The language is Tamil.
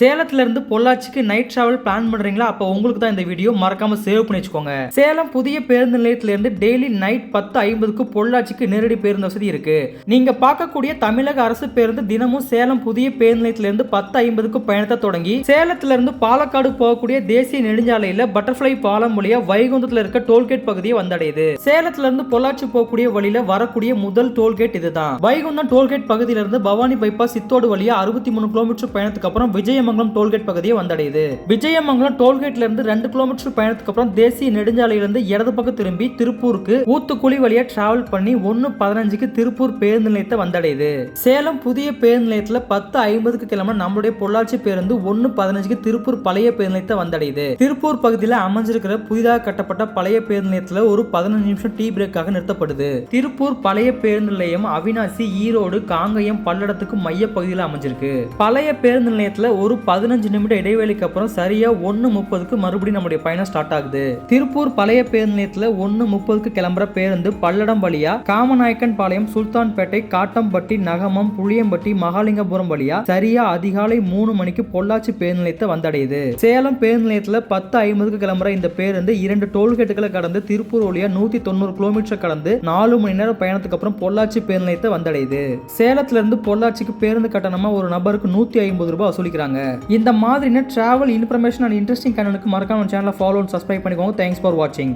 சேலத்துல இருந்து பொள்ளாச்சிக்கு நைட் டிராவல் பிளான் பண்றீங்களா? அப்போ உங்களுக்கு தான் இந்த வீடியோ மறக்காமல் சேவ் பண்ணி வச்சுக்கோங்க. சேலம் புதிய பேருந்து நிலையத்திலிருந்து டெய்லி நைட் பத்து ஐம்பதுக்கு பொள்ளாச்சிக்கு நேரடி பேருந்து வசதி இருக்கு. நீங்க பார்க்கக்கூடிய தமிழக அரசு பேருந்து தினமும் சேலம் புதிய பேருந்து நிலையத்திலிருந்து பத்து ஐம்பதுக்கு பயணத்தை தொடங்கி சேலத்துல இருந்து பாலக்காடு போகக்கூடிய தேசிய நெடுஞ்சாலையில் பட்டர்ஃப்ளை பாலம் வழியா வைகுந்தத்தில் இருக்க டோல்கேட் பகுதியை வந்தடையுது. சேலத்திலிருந்து பொள்ளாச்சி போகக்கூடிய வழியில வரக்கூடிய முதல் டோல்கேட் இதுதான். வைகுந்தம் டோல்கேட் பகுதியிலிருந்து பவானி பைபாஸ் சித்தோடு வழியா அறுபத்தி மூணு கிலோமீட்டர் பயணத்துக்கு அப்புறம் விஜயமங்கலம் டோல்கேட் பகுதியை வந்தடையுது. விஜயமங்கலம் டோல்கேட்ல இருந்து ரெண்டு கிலோமீட்டர் பயணத்துக்கு அப்புறம் தேசிய நெடுஞ்சாலையிலிருந்து இடது பக்கம் திரும்பி திருப்பூருக்கு ஊத்துக்குழி வழியா டிராவல் பண்ணி ஒன்னு பதினஞ்சுக்கு திருப்பூர் பேருந்து நிலையத்தை வந்தடையுது. சேலம் புதிய பேருந்து நிலையத்துல பத்து ஐம்பதுக்கு கிளம்ப நம்மளுடைய பொள்ளாச்சி பேருந்து ஒன்னு பதினஞ்சுக்கு திருப்பூர் பழைய பேருந்து நிலையத்தை வந்தடையுது. திருப்பூர் பகுதியில் அமைஞ்சிருக்கிற புதிதாக கட்டப்பட்ட பழைய பேருந்து நிலையத்துல ஒரு பதினஞ்சு நிமிஷம் டீ பிரேக்காக நிறுத்தப்படுது. திருப்பூர் பழைய பேருந்து நிலையம் அவினாசி ஈரோடு காங்கயம் பல்லடத்துக்கு மைய பகுதியில் அமைஞ்சிருக்கு. பழைய பேருந்து நிலையத்துல ஒரு பதினஞ்சு நிமிட இடைவேளைக்கு அப்புறம் சரியா ஒன்னு முப்பதுக்கு மறுபடியும் நம்முடைய பயணம் ஸ்டார்ட் ஆகுது. திருப்பூர் பழைய பேருந்து நிலையத்துல ஒன்னு முப்பதுக்கு கிளம்புற பேருந்து பல்லடம் வழியா காமநாயக்கன் பாளையம் சுல்தான்பேட்டை காட்டம்பட்டி நகமம் புளியம்பட்டி மகாலிங்கபுரம் வழியா சரியா அதிகாலை மூணு மணிக்கு பொள்ளாச்சி பேருந்து நிலையத்தை வந்தடையுது. சேலம் பேருந்து நிலையத்துல பத்து ஐம்பதுக்கு கிளம்புற இந்த பேருந்து இரண்டு டோல்கேட்டுகளை கடந்து திருப்பூர் வழியா நூத்தி தொண்ணூறு கிலோமீட்டர் கடந்து நாலு மணி நேரம் பயணத்துக்கு அப்புறம் பொள்ளாச்சி பேருந்து நிலையத்தை வந்தடையுது. சேலத்துல இருந்து பொள்ளாச்சிக்கு பேருந்து கட்டணமா ஒரு நபருக்கு நூத்தி ஐம்பது ரூபாய் வசூலிக்கிறாங்க. இந்த மாதிரின டிராவல் இன்ஃபர்மேஷன் அண்ட் இன்ட்ரெஸ்டிங் கண்டனுக்கு மறக்காம சேனலை ஃபாலோ அண்ட் சப்ஸ்கிரைப் பண்ணிக்கோங்க. தேங்க்ஸ் ஃபார் வாட்சிங்